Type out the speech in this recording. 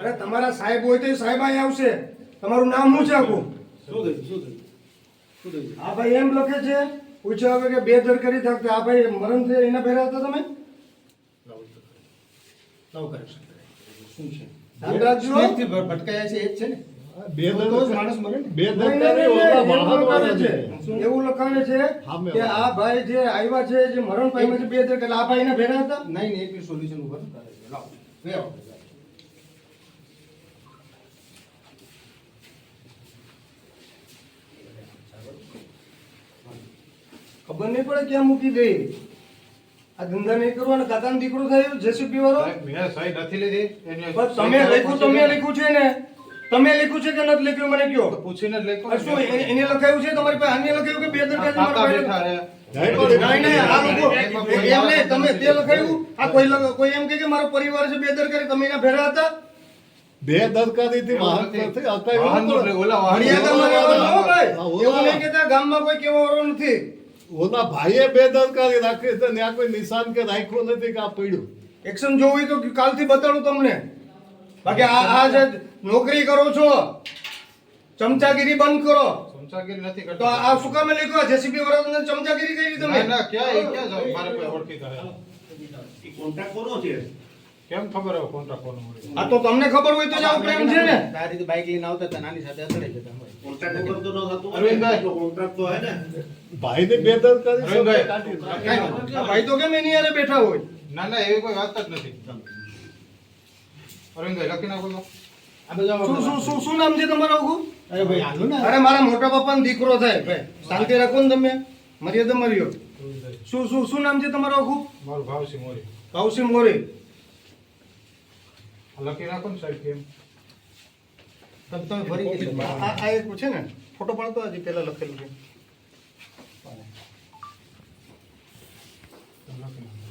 અરે તમારા સાહેબ હોય તો એ સાહેબ અહીં આવશે. તમારું નામ શું છે આખું? શું થયું શું થયું આ ભાઈ એમ લખે છે. પૂછ્યા હવે કે બે ધર કરી શકતા આ ભાઈ મરણ છે એના પહેલા હતા તમે? શું છે ભટકાયા છે એ જ છે ને. બે એવું વાહન છે. કે આ ભાઈ જે આવ્યા છે જે મરણ પામ્યા છે બે એટલે આ ભાઈ ને ભેરા હતા? નહીં નહીં એટલું સોલ્યુશન ઉપર લાવ. ખબર નહીં પડે ક્યાં મૂકી દે આ ધંધા નહીં કરવાનો કાકાનો દીકરો થાય જેસીપી વાળો મેં સહી નથી લીધી. તમે લખ્યું તમે લખ્યું છે ને? તમે લખ્યું છે કે નથી લખ્યું? મને કયો પૂછીને જ લખ્યું શું એને લખાયું છે? તમારી પાસે આને લખાયું કે બે દર આ કાકા બેઠા નહીં રે નહીં, નહીં આ લોકો એમ નહીં તમે તે લખાયું આ કોઈ લખ- કોઈ એમ કહે કે મારો પરિવાર છે બે દરકારી ગામમાં કોઈ કેવો નથી. ઓલા ભાઈએ બે દરકારી રાખી છે ત્યાં કોઈ નિશાન કે રાખ્યું નથી કે આ પડ્યું? એક્શન જોવું હોય તો કાલથી બતાડું તમને. બાકી આ આ જે નોકરી કરો છો ચમચાગીરી બંધ કરો. ચમચાગીરી નથી તો કરતો આ શું કામે લખ્યું? જેસીબી વાળા તમને ચમચાગીરી કરી તમે? ના ક્યાં ક્યાં જાવ મારે કોઈ ઓળખીતા હે કોન્ટ્રાક્ટ કોનો છે? કેમ ખબર હોય કોન્ટ્રાક્ટ કોનો મળ્યો આ તો તમને ખબર હોય તો જ આવું પ્રેમ છે ને. તારી તો બાઇક લઈને આવતા હતા નાની સાથે અથડે જતા હોય. કોન્ટ્રાક્ટ વગર તો ન થતું હોય. અરવિંદભાઈ. કોન્ટ્રાક્ટ તો હે ને. ભાઈ ને દરકારી રવિભાઈ. કાઢી નાખી. ભાઈ તો કેમ એની હારે બેઠા હોય. ના ના એવી કોઈ વાત જ નથી. અરવિંદભાઈ લખી નાખો શું શું શું શું નામ છે તમારું અરે ભાઈ હાલો ને. અરે મારા મોટા પપ્પાનો દીકરો થાય. ભાઈ શાંતિ રાખો ને તમે. મર્યાદા મર્યો. શું શું શું નામ છે તમારું આખું? મારું ભાવસી મોરી. ભાવસિંહ મોરી. લખી રાખો ને સાહેબ કેમ? તમે તમે ભરી જશો આ આ પૂછે ને ફોટો પાડતો હજી પહેલાં લખેલું છે. લખી